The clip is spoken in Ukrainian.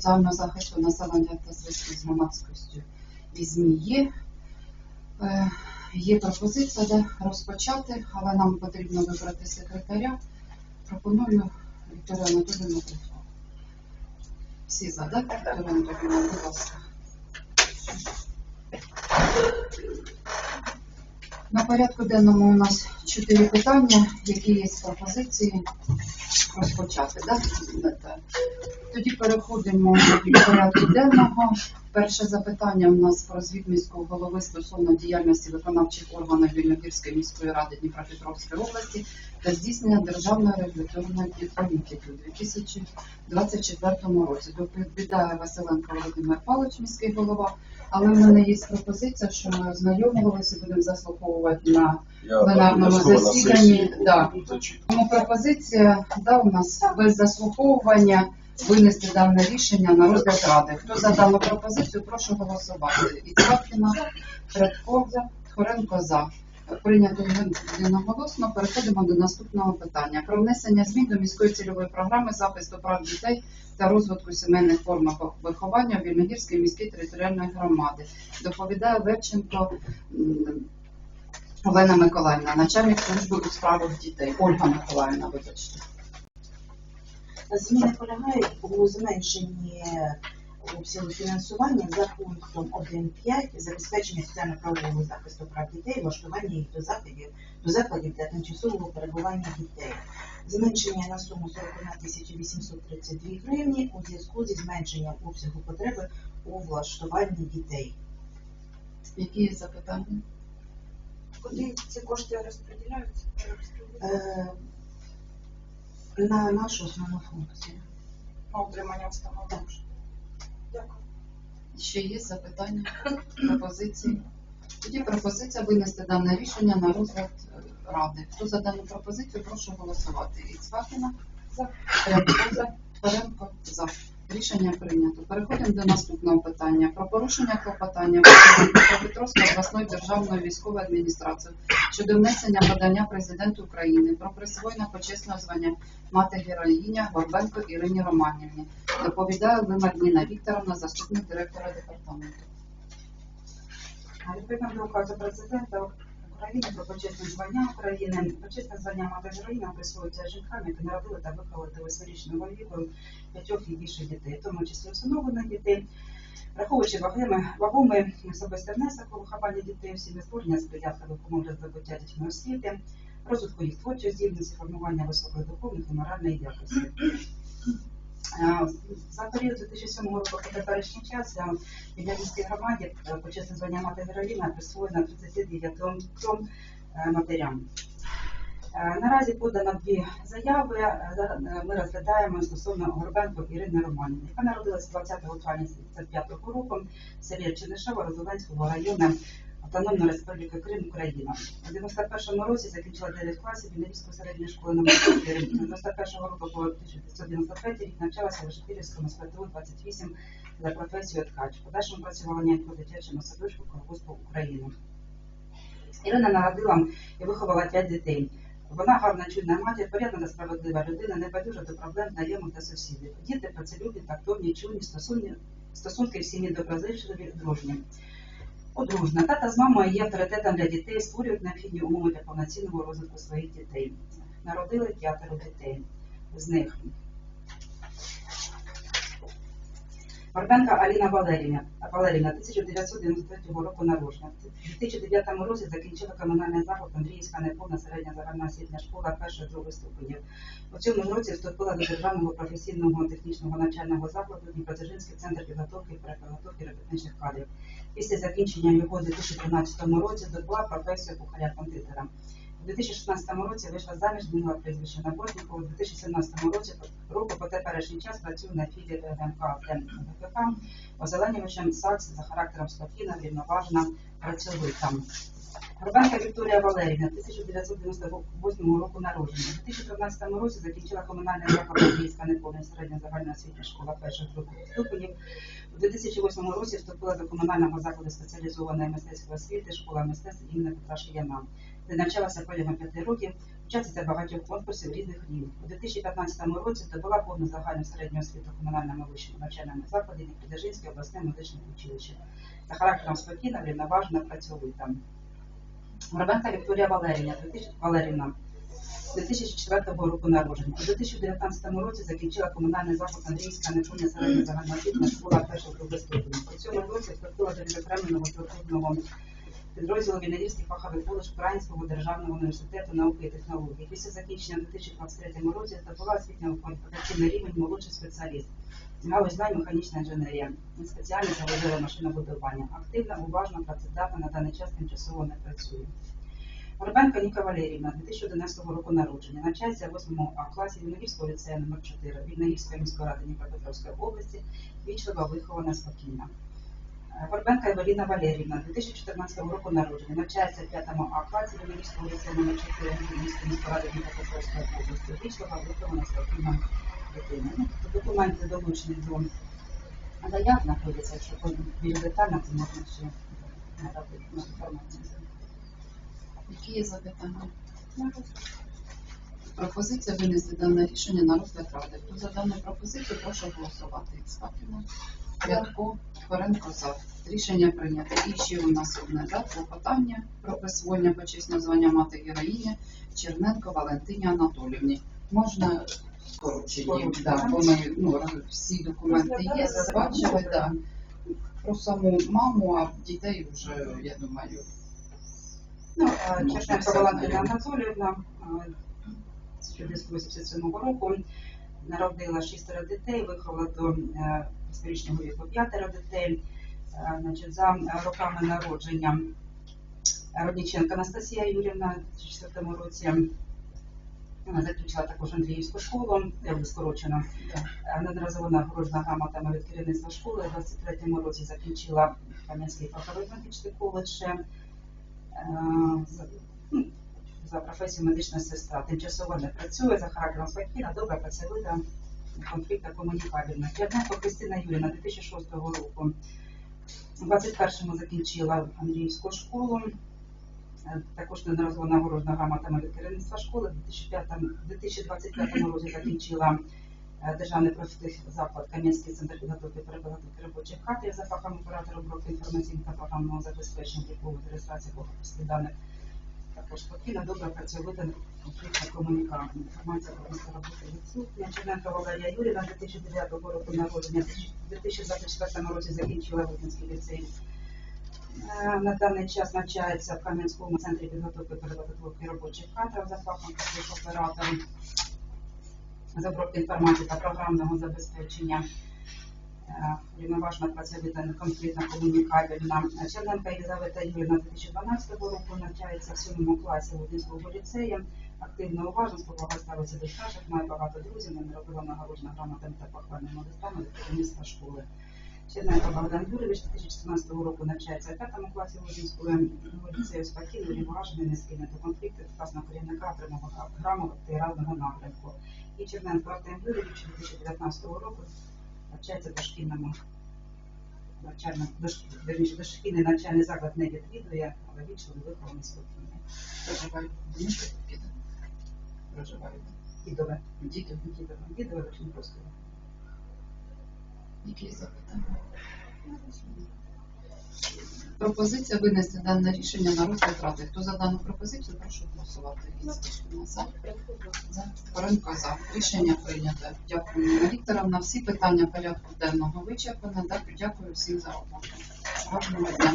соціального захисту населення та зв'язку з громадськістю і ЗМІ є. Е, Є пропозиція де розпочати, але нам потрібно вибрати секретаря. Пропоную Вікторію Анатолійовну Крихо. Всі за, так? Вікторія Анатолійовна, будь ласка. На порядку денному у нас чотири питання, які є пропозиції розпочати. Да? Тоді переходимо до порядку денного. Перше запитання у нас про звіт міського голови стосовно діяльності виконавчих органів Вільногірської міської ради Дніпропетровської області та здійснення державної регуляторної політики у 2024 році. Доповідає Василенко Володимир Павлович, міський голова. Але в мене є пропозиція, що ми ознайомилися, будемо заслуховувати на пленарному засіданні, да. тому пропозиція да, у нас без заслуховування винести дане рішення на розгляд ради. Хто за дану пропозицію, прошу голосувати. Іцкакіна, Тредко за, Тхоренко за. Прийнято одноголосно. Переходимо до наступного питання. Про внесення змін до міської цільової програми захисту прав дітей та розвитку сімейних форм виховання Вільногірської міської територіальної громади. Доповідає Левченко Олена Миколаївна, начальник служби у справах дітей. Ольга Миколаївна, вибачте. Зміни полягають у зменшенні обсягу фінансування за пунктом 1.5 забезпечення соціально-правового захисту прав дітей, влаштування їх до закладів, до закладів для тимчасового перебування дітей. Зменшення на суму 41 тисячі 832 гривні у зв'язку зі зменшенням обсягу потреби у влаштуванні дітей. Які є запитання? Куди ці кошти розподіляються? На нашу основну функцію. На утримання установ. Так. Дякую. Ще є запитання, пропозиції? Тоді пропозиція винести дане рішення на розгляд е, ради. Хто за дану пропозицію, прошу голосувати. Іцвакіна за, Рябко за, Творенко за. Рішення прийнято. Переходимо до наступного питання. Про порушення клопотання Дніпропетровської обласної державної військової адміністрації щодо внесення подання президенту України про присвоєння почесного звання мати героїня Горбенко Ірині Романівні. Доповідає Лимар Ніна Вікторовна, заступник директора департаменту. Відповідно до указу президента України про почесне звання України, почесне звання мати героїна присвоюється жінкам, які народили та виховали до восьмирічного віку п'ятьох і більше дітей, в тому числі усиновлених дітей, враховуючи вагими, вагомий особистий внесок у виховання дітей, всіми створення сприятливих умов для здобуття дітьми освіти, розвитку їх творчої здібності, формування високої духовних і моральної якості. Е, За період 2007 року по теперішній час е, в Вільнянській громаді е, почесне звання мати героїна присвоєно 39 е, матерям. Е, Наразі подано дві заяви. Е, за- е, Ми розглядаємо стосовно Горбенко Ірини Романівни, яка народилася 20 травня 1975 року в селі Чернишева Розовенського району Автономної Республіки Крим, Україна. У 91 році закінчила 9 класів Вінницької середньої школи номер 4. З 91 року по 1993 рік навчалася в Житомирському СПТУ 28 за професією ткач. Подальшому працювала нянькою дитячому садочку Колгоспу України. Ірина народила і виховала 5 дітей. Вона гарна, чудна матір, порядна та справедлива людина, не байдужа до проблем знайомих та сусідів. Діти працелюбні, тактовні, чуйні, стосунки в сім'ї доброзичливі, дружні. Одружна. Тата з мамою є авторитетом для дітей, створюють необхідні умови для повноцінного розвитку своїх дітей. Народили п'ятеро дітей. З них Горбенка Аліна Валерівна, Валерівна 1993 року народження. У 2009 році закінчила комунальний заклад Андріївська неповна середня загальна освітня школа першої другої ступенів. У цьому році вступила до Державного професійного технічного навчального закладу Дніпродзержинський центр підготовки і перепідготовки робітничих кадрів. Після закінчення його у 2013 році здобула професію кухаря-кондитера. У 2016 році вийшла заміж, змінила прізвище на Бортніку. У 2017 році року по теперішній час працює на філії ДНК ДНК озеленювачем САКС за характером спокійна, рівноважна, працьовита. Горбенка Вікторія Валерівна, 1998 року народження. У 2013 році закінчила комунальний заклад Андріївська неповна середня загальна освітня школа перших других ступенів. У 2008 році вступила до комунального закладу спеціалізованої мистецької освіти школа мистецтв імені Петра Шияна. де навчалася протягом п'яти років, учасниця багатьох конкурсів різних рівнів. У 2015 році здобула повну загальну середню освіту комунальному вищому навчальному закладі Дніпродзержинське обласне медичне училище. За характером спокійна, врівноважена, працьовита. Воробенка Вікторія Валерія 2000 Валерівна, 2004 року народження. У 2019 році закінчила комунальний заклад Андрійська Непуня середня загальноосвітня школа першого круга ступеня. У цьому році вступила до відокремленого структурного підрозділу Віннерівський фаховий коледж Українського державного університету науки і технологій. Після закінчення у 2023 році здобула освітньо кваліфікаційний рівень молодший спеціаліст. Галузь знань механічна інженерія, спеціальність заводила машинобудування. Активна, уважна, працездатна, на даний час тимчасово не працює. Горбенко Ніка Валерівна, 2011 року народження, навчається в 8 А класі Вільногірського ліцею номер 4 Вільногірської міської ради Дніпропетровської області, вічлива, вихована, спокійна. Горбенка Евеліна Валерівна, 2014 року народження, навчається в 5 А класі Вільногірського ліцею номер 4 Вільногірської міської ради Дніпропетровської області, вічлива, вихована, спокійна дитина. Ну, тобто документи долучені до заяв знаходяться, якщо потім більш детально, то можна ще надати інформацію. Які є запитання? Пропозиція винести дане рішення на розгляд ради. Хто за дану пропозицію, прошу голосувати. Іцкакіна, Рядко, Форенко за. Рішення прийнято. І ще у нас одне да, клопотання про присвоєння почесного звання мати героїні Черненко Валентині Анатоліївні. Можна скорочені, да, бо ми ну, всі документи є, бачили, да. Про саму маму, а дітей вже, я думаю, Ну, Черненко Валентина з 1987 року народила шістеро дітей, виховала до е, історичного віку п'ятеро дітей. Е, Значить, за роками народження Родніченка Анастасія Юрівна у 2004 році вона закінчила також Андріївську школу, скорочено. Е, Неодноразово нагороджена грамотами від керівництва школи. У 23-му році закінчила Кам'янський фаховий медичний коледж. За- професією медична сестра. Тимчасово не працює, за характером спокійна, добра, працьовита, конфлікта комунікабельна. Черненко Кристина Юріна 2006 року. У 21-му закінчила Андріївську школу. Е, Також неодноразово нагороджена грамотами від керівництва школи. У 2005 2025 році закінчила е, державний профтехзаклад Кам'янський центр підготовки переподготовки робочих кадрів за фахом оператора обробки інформаційного та програмного забезпечення та реєстрації бухгалтерських даних. Також спокійна, добра, працьовита, конфліктна комунікація. Інформація про місце роботи відсутня. Черненко Валерія Юріна 2009 року народження, у 2024 році закінчила Витинський ліцей. Е, На даний час навчається в Кам'янському центрі підготовки переподготовки робочих кадрів за фахом оператора з обробки інформації та програмного забезпечення. Е, Рівноважна працьовита, неконфліктна, комунікабельна. Черненка Єлизавета Юрівна 2012 року навчається в 7 класі Лудинського ліцею. Активно уважно, спокійно ставиться до старших, має багато друзів, не робила нагороджена грамотами та похвальними листами від керівництва школи. Черненко Богдан Юрійович 2014 року навчається в 5 класі Лудинського ліцею спокійно, рівноважений, не схильний до конфлікту, класного керівника, прямого грамоти і радного напрямку. І Черненко Артем Юрійович 2019 року навчається дошкільному навчальному, верніше, дошкільний навчальний заклад не відвідує, але вічно вихований спокійно. проживають інших піде. Проживають. Дідове, Дідове. дідове, дідове, очень просто. які запитання? Пропозиція винести дане рішення на розгляд ради. Хто за дану пропозицію, прошу голосувати. За. За. Форенко за. Рішення прийнято. Дякую, Ніна Вікторовна. Всі питання порядку денного вичерпано. Дякую всім за роботу. Гарного дня.